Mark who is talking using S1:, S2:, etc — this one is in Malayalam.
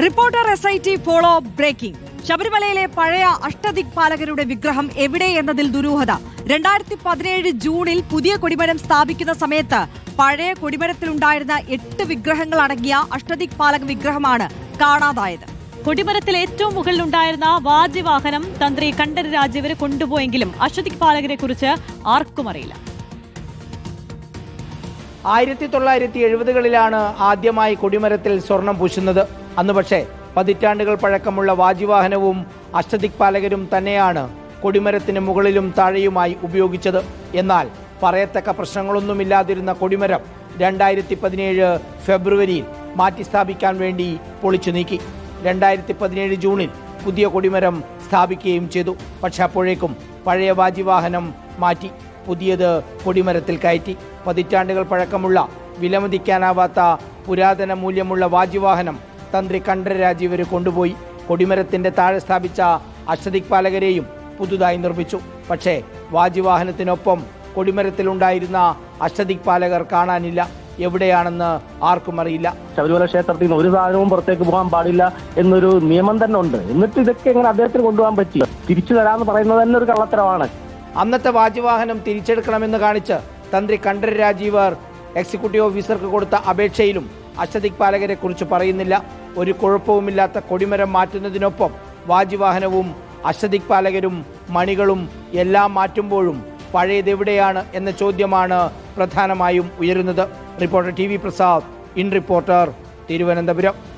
S1: Reporter S I T follow breaking. ശബരിമലയിലെ പഴയ അഷ്ടദിക്പാലകരുടെ വിഗ്രഹം എവിടെ എന്നതിൽ ദുരൂഹത. രണ്ടായിരത്തി പതിനേഴ് ജൂണിൽ പുതിയ കൊടിമരം സ്ഥാപിക്കുന്ന സമയത്ത് പഴയ കൊടിമരത്തിലുണ്ടായിരുന്ന എട്ട് വിഗ്രഹങ്ങൾ അടങ്ങിയ അഷ്ടദിക്പാലക വിഗ്രഹമാണ് കാണാതായത്.
S2: കൊടിമരത്തിൽ ഏറ്റവും മുകളിലുണ്ടായിരുന്ന വാദ്യവാഹനം തന്ത്രി കണ്ഠര രാജീവരെ കൊണ്ടുപോയെങ്കിലും അഷ്ടദിക്പാലകരെ പാലകരെ കുറിച്ച് ആർക്കും അറിയില്ല.
S3: ആയിരത്തി തൊള്ളായിരത്തി എഴുപതുകളിലാണ് ആദ്യമായി കൊടിമരത്തിൽ സ്വർണം പൂശുന്നത്. അന്ന് പക്ഷേ പതിറ്റാണ്ടുകൾ പഴക്കമുള്ള വാജിവാഹനവും അഷ്ടദിക്പാലകരും തന്നെയാണ് കൊടിമരത്തിന് മുകളിലും താഴെയുമായി ഉപയോഗിച്ചത്. എന്നാൽ പറയത്തക്ക പ്രശ്നങ്ങളൊന്നുമില്ലാതിരുന്ന കൊടിമരം രണ്ടായിരത്തി പതിനേഴ് ഫെബ്രുവരിയിൽ മാറ്റി സ്ഥാപിക്കാൻ വേണ്ടി പൊളിച്ചു നീക്കി. രണ്ടായിരത്തി പതിനേഴ് ജൂണിൽ പുതിയ കൊടിമരം സ്ഥാപിക്കുകയും ചെയ്തു. പക്ഷേ അപ്പോഴേക്കും പഴയ വാജിവാഹനം മാറ്റി പുതിയത് കൊടിമരത്തിൽ കയറ്റി. പതിറ്റാണ്ടുകൾ പഴക്കമുള്ള വിലമതിക്കാനാവാത്ത പുരാതന മൂല്യമുള്ള വാജിവാഹനം തന്ത്രി കണ്ഠര രാജീവര് കൊണ്ടുപോയി. കൊടിമരത്തിന്റെ താഴെ സ്ഥാപിച്ച അഷ്ടദിക്പാലകരെയും പുതുതായി നിർമ്മിച്ചു. പക്ഷേ വാജിവാഹനത്തിനൊപ്പം കൊടിമരത്തിലുണ്ടായിരുന്ന അഷ്ടദിക്പാലകർ കാണാനില്ല. എവിടെയാണെന്ന് ആർക്കും അറിയില്ല.
S4: ശബരിമല ക്ഷേത്രത്തിൽ നിന്ന് ഒരു സാധനവും പുറത്തേക്ക് പോകാൻ പാടില്ല എന്നൊരു നിയമം തന്നെ ഉണ്ട്. എന്നിട്ട് ഇതൊക്കെ എങ്ങനെ അദ്ദേഹത്തിന് കൊണ്ടുപോകാൻ പറ്റി തിരിച്ചു തരാമെന്ന് പറയുന്നത് തന്നെ ഒരു കള്ളത്തരമാണ്.
S3: അന്നത്തെ വാജിവാഹനം തിരിച്ചെടുക്കണമെന്ന് കാണിച്ച് തന്ത്രി കണ്ഠര രാജീവർ എക്സിക്യൂട്ടീവ് ഓഫീസർക്ക് കൊടുത്ത അപേക്ഷയിലും അഷ്ടദിക്പാലകരെ കുറിച്ച് പറയുന്നില്ല. ഒരു കുഴപ്പവുമില്ലാത്ത കൊടിമരം മാറ്റുന്നതിനൊപ്പം വാജിവാഹനവും അഷ്ടദിക്പാലകരും മണികളും എല്ലാം മാറ്റുമ്പോഴും പഴയതെവിടെയാണ് എന്ന ചോദ്യമാണ് പ്രധാനമായും ഉയരുന്നത്. Reporter T V Prasad in reporter Thiruvananthapuram.